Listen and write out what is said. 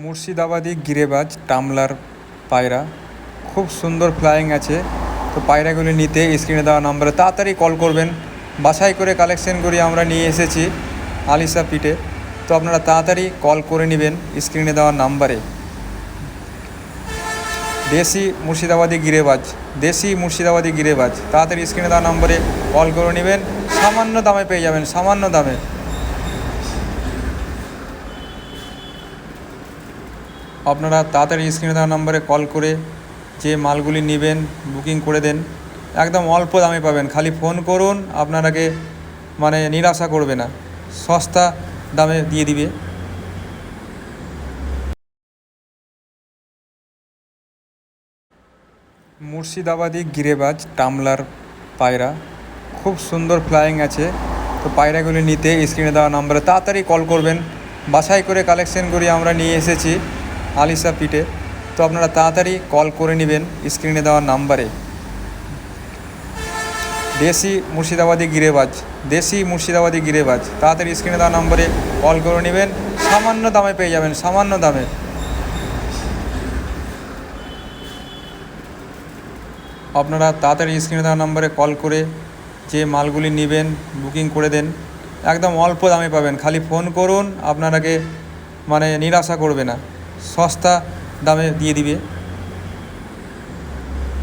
মুর্শিদাবাদি গিরেবাজ, টামলার পায়রা। খুব সুন্দর ফ্লাইং আছে। তো পায়রাগুলি নিতে স্ক্রিনে দেওয়া নম্বরে তাড়াতাড়ি কল করবেন। বাছাই করে কালেকশন করে আমরা নিয়ে এসেছি আলিসা পিঠে। তো আপনারা তাড়াতাড়ি কল করে নেবেন স্ক্রিনে দেওয়া নাম্বারে দেশি মুর্শিদাবাদি গিরেবাজ, দেশি মুর্শিদাবাদি গিরেবাজ। তাড়াতাড়ি স্ক্রিনে দেওয়া নম্বরে কল করে নেবেন। সামান্য দামে পেয়ে যাবেন, সামান্য দামে। আপনারা তাড়াতাড়ি স্ক্রিনে দেওয়া নম্বরে কল করে যে মালগুলি নেবেন বুকিং করে দেন। একদম অল্প দামে পাবেন। খালি ফোন করুন, আপনারাকে মানে নিরাশা করবে না। সস্তা দামে দিয়ে দিবে। মুর্শিদাবাদি গিরেবাজ টামলার পায়রা। খুব সুন্দর ফ্লাইং আছে। তো পায়রাগুলি নিতে স্ক্রিনে দেওয়া নম্বরে তাড়াতাড়ি কল করবেন। বাছাই করে কালেকশন করে আমরা নিয়ে এসেছি। আলিশা পিঠে তো আপনারা তাড়াতাড়ি কল করে নেবেন স্ক্রিনে দেওয়া নাম্বারে। দেশি মুর্শিদাবাদি গিরেবাজ, দেশি মুর্শিদাবাদী গিরেবাজ, তাড়াতাড়ি স্ক্রিনে দেওয়া নম্বরে কল করে নেবেন। সামান্য দামে পেয়ে যাবেন, সামান্য দামে। আপনারা তাড়াতাড়ি স্ক্রিনে দেওয়া নম্বরে কল করে যে মালগুলি নেবেন, বুকিং করে দেন। একদম অল্প দামে পাবেন, খালি ফোন করুন আপনারাকে মানে নিরাশা করবে না। সস্তা দামে দিয়ে দিবে।